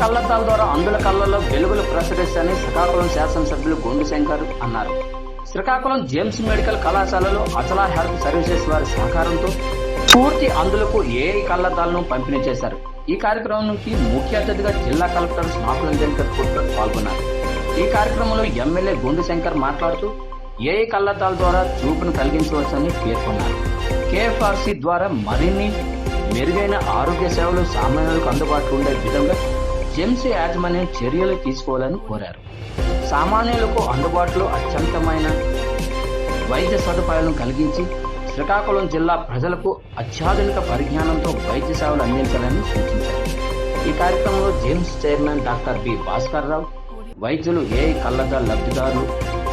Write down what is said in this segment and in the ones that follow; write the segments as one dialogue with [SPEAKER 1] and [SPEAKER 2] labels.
[SPEAKER 1] కళ్ళద్దాల ద్వారా అందుల కళ్ళల్లో వెలుగులు ప్రసరిస్తాయని శ్రీకాకుళం శాసనసభ్యులు గొండు శంకర్ అన్నారు. శ్రీకాకుళం జేమ్స్ మెడికల్ కళాశాలలో అచలా హెల్త్ సర్వీసెస్ వారి సహకారంతో పూర్తి అందులకు ఏఐ కళ్ళద్దాలను పంపిణీ చేశారు. ఈ కార్యక్రమానికి ముఖ్య అతిథిగా జిల్లా కలెక్టర్ స్మాకుల శంకర్ పుట్కర్ పాల్గొన్నారు. ఈ కార్యక్రమంలో ఎమ్మెల్యే గుండు శంకర్ మాట్లాడుతూ ఏఐ కళ్ళద్దాల ద్వారా చూపును కలిగించవచ్చని పేర్కొన్నారు. కేఎఫ్ఆర్సీ ద్వారా మరిన్ని మెరుగైన ఆరోగ్య సేవలు సామాన్యులకు అందుబాటులో ఉండే విధంగా జెమ్స్ యాజమాన్యం చర్యలు తీసుకోవాలని కోరారు. సామాన్యులకు అందుబాటులో అత్యంతమైన వైద్య సదుపాయాలను కలిగించి శ్రీకాకుళం జిల్లా ప్రజలకు అత్యాధునిక పరిజ్ఞానంతో వైద్య సేవలు అందించాలని సూచించారు. ఈ కార్యక్రమంలో GEMS chairman doctor B Bhaskar Rao వైద్యులు ఏ కళ్ళద్దాల లబ్ధిదారులు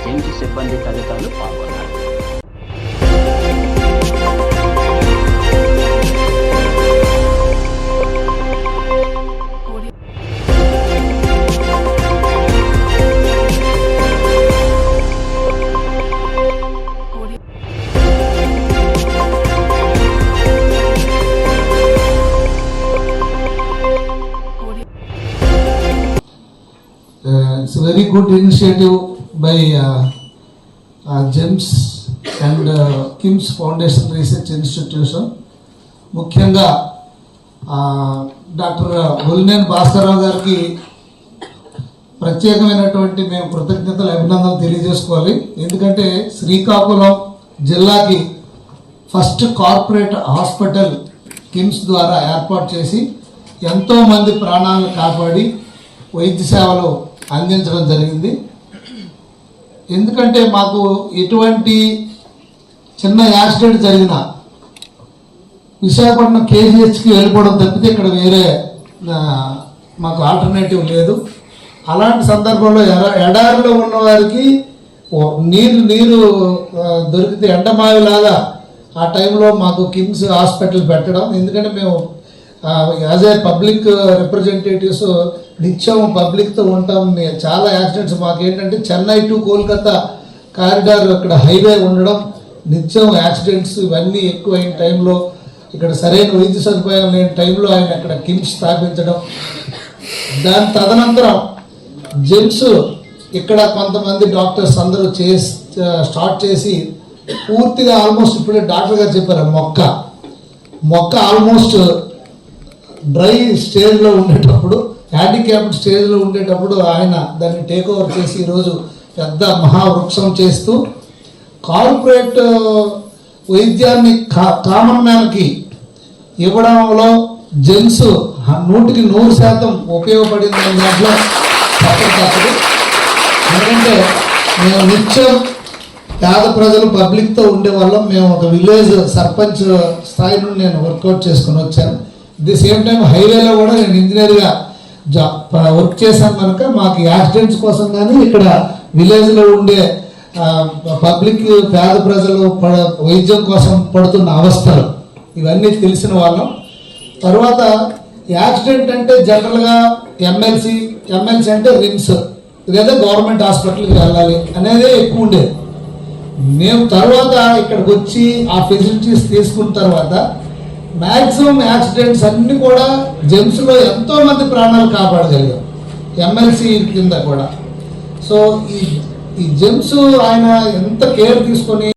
[SPEAKER 1] జేమ్స్ సిబ్బంది తదితరులు పాల్గొన్నారు.
[SPEAKER 2] Uh, it's a very good initiative by uh, uh, GEMS and uh, ముఖ్యంగా డాక్టర్ uh, బుల్నేన్ భాస్కరరావు గారికి ప్రత్యేకమైనటువంటి మేము కృతజ్ఞతలు అభినందనలు తెలియజేసుకోవాలి. ఎందుకంటే శ్రీకాకుళం జిల్లాకి ఫస్ట్ కార్పొరేట్ హాస్పిటల్ కిమ్స్ ద్వారా ఏర్పాటు చేసి ఎంతో మంది ప్రాణాలను కాపాడి వైద్య సేవలు అందించడం జరిగింది. ఎందుకంటే మాకు ఎటువంటి చిన్న యాక్సిడెంట్ జరిగినా విశాఖపట్నం కేజీహెచ్కి వెళ్ళిపోవడం తప్పితే ఇక్కడ వేరే మాకు ఆల్టర్నేటివ్ లేదు. అలాంటి సందర్భంలో ఎడ ఎడారిలో ఉన్న వారికి నీరు నీరు దొరికితే ఎండమావిలాగా ఆ టైంలో మాకు కిమ్స్ హాస్పిటల్ పెట్టడం. ఎందుకంటే మేము యాజ్ ఏ పబ్లిక్ రిప్రజెంటేటివ్స్ నిత్యం పబ్లిక్తో ఉంటాం. చాలా యాక్సిడెంట్స్ మాకు ఏంటంటే చెన్నై టు కోల్కతా కారిడార్ అక్కడ హైవే ఉండడం నిత్యం యాక్సిడెంట్స్ ఇవన్నీ ఎక్కువైన టైంలో ఇక్కడ సరైన వైద్య సదుపాయం లేని టైంలో ఆయన అక్కడ కిమ్స్ స్థాపించడం. దాని తదనంతరం జెమ్స్ ఇక్కడ కొంతమంది డాక్టర్స్ అందరూ చేసి స్టార్ట్ చేసి పూర్తిగా ఆల్మోస్ట్ ఇప్పుడే డాక్టర్ గారు చెప్పారు మొక్క. మొక్క ఆల్మోస్ట్ డ్రై స్టేజ్లో ఉండేటప్పుడు హ్యాండిక్యాప్డ్ స్టేజ్లో ఉండేటప్పుడు ఆయన దాన్ని టేక్ ఓవర్ చేసి ఈరోజు పెద్ద మహావృక్షం చేస్తూ కార్పొరేట్ uh, వైద్యాన్ని కా కామన్ మ్యాన్కి ఇవ్వడంలో జెంట్స్ నూటికి నూరు శాతం ఉపయోగపడింది అనే దాంట్లో తప్పదు తప్పదు. ఎందుకంటే మేము నిత్యం పేద ప్రజలు పబ్లిక్తో ఉండే వాళ్ళం మేము ఒక విలేజ్ uh, సర్పంచ్ uh, స్థాయి నుండి నేను వర్కౌట్ చేసుకుని వచ్చాను. ది సేమ్ టైం హైవేలో కూడా నేను ఇంజనీర్గా జా వర్క్ చేశాను కనుక మాకు యాక్సిడెంట్స్ కోసం కానీ ఇక్కడ విలేజ్లో ఉండే పబ్లిక్ పేద ప్రజలు పడ వైద్యం కోసం పడుతున్న అవస్థలు ఇవన్నీ తెలిసిన వాళ్ళం. తర్వాత యాక్సిడెంట్ అంటే జనరల్గా ఎమ్మెల్సీ ఎమ్మెల్సీ అంటే రిమ్స్ లేదా గవర్నమెంట్ హాస్పిటల్కి వెళ్ళాలి అనేదే ఎక్కువ ఉండేది. మేము తర్వాత ఇక్కడికి వచ్చి ఆ ఫెసిలిటీస్ తీసుకున్న తర్వాత మ్యాక్సిమం యాక్సిడెంట్స్ అన్నీ కూడా జెమ్స్లో ఎంతో మంది ప్రాణాలు కాపాడగలిగాం. ఎమ్మెల్సీ కింద కూడా. సో ఈ ఈ జెమ్స్ ఆయన ఎంత కేర్ తీసుకొని